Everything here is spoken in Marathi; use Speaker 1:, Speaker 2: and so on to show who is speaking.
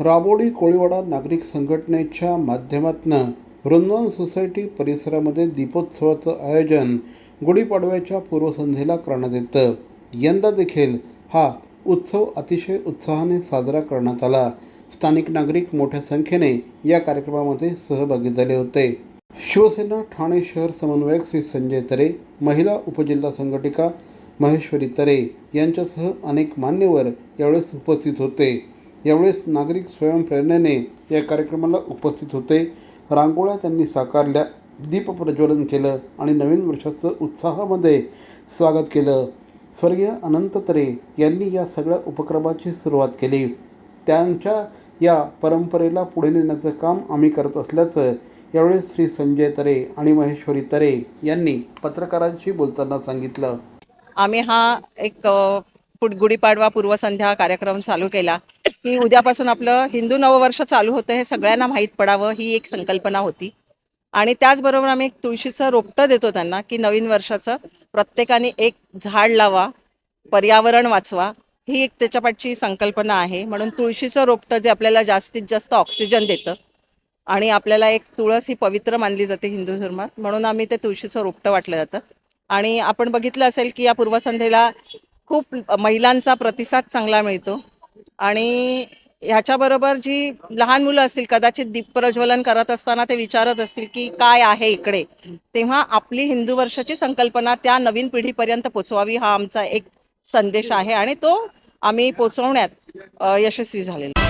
Speaker 1: राबोडी कोळीवाडा नागरिक संघटनेच्या माध्यमातून वृंदावन सोसायटी परिसरामध्ये दीपोत्सवाचं आयोजन गुढीपाडव्याच्या पूर्वसंध्येला करण्यात येतं. यंदा देखील हा उत्सव अतिशय उत्साहाने साजरा करण्यात आला. स्थानिक नागरिक मोठ्या संख्येने या कार्यक्रमामध्ये सहभागी झाले होते. शिवसेना ठाणे शहर समन्वयक श्री संजय तरे महिला उपजिल्हा संघटिका महेश्वरी तरे यांच्यासह अनेक मान्यवर यावेळेस उपस्थित होते. यावेळेस नागरिक स्वयंप्रेरणेने या कार्यक्रमाला उपस्थित होते. रांगोळ्या त्यांनी साकारल्या दीप प्रज्वलन केलं आणि नवीन वर्षाचं उत्साहामध्ये स्वागत केलं. स्वर्गीय अनंत तरे यांनी या सगळ्या उपक्रमाची सुरुवात केली. त्यांच्या या परंपरेला पुढे नेण्याचं काम आम्ही करत असल्याचं यावेळेस श्री संजय तरे आणि महेश्वरी तरे यांनी पत्रकारांशी बोलताना सांगितलं.
Speaker 2: आम्ही हा एक गुढीपाडवा पूर्वसंध्या कार्यक्रम चालू केला. की उद्यापासून आपलं हिंदू नववर्ष चालू होतं हे सगळ्यांना माहीत पडावं ही एक संकल्पना होती. आणि त्याचबरोबर आम्ही एक तुळशीचं रोपटं देतो त्यांना की नवीन वर्षाचं प्रत्येकाने एक झाड लावा पर्यावरण वाचवा ही एक त्याच्यापाठची संकल्पना आहे. म्हणून तुळशीचं रोपटं जे आपल्याला जास्तीत जास्त ऑक्सिजन देतं आणि आपल्याला एक तुळस ही पवित्र मानली जाते हिंदू धर्मात म्हणून आम्ही ते तुळशीचं रोपटं वाटलं जातं. आणि आपण बघितलं असेल की या पूर्वसंध्येला खूप महिलांचा प्रतिसाद चांगला मिळतो. आणि ह्याच्याबरोबर जी लहान मुलं असतील कदाचित दीपप्रज्वलन करत असताना ते विचारत असतील की काय आहे इकडे तेव्हा आपली हिंदू वर्षाची संकल्पना त्या नवीन पिढीपर्यंत पोचवावी हा आमचा एक संदेश आहे आणि तो आम्ही पोचवण्यात यशस्वी झालेला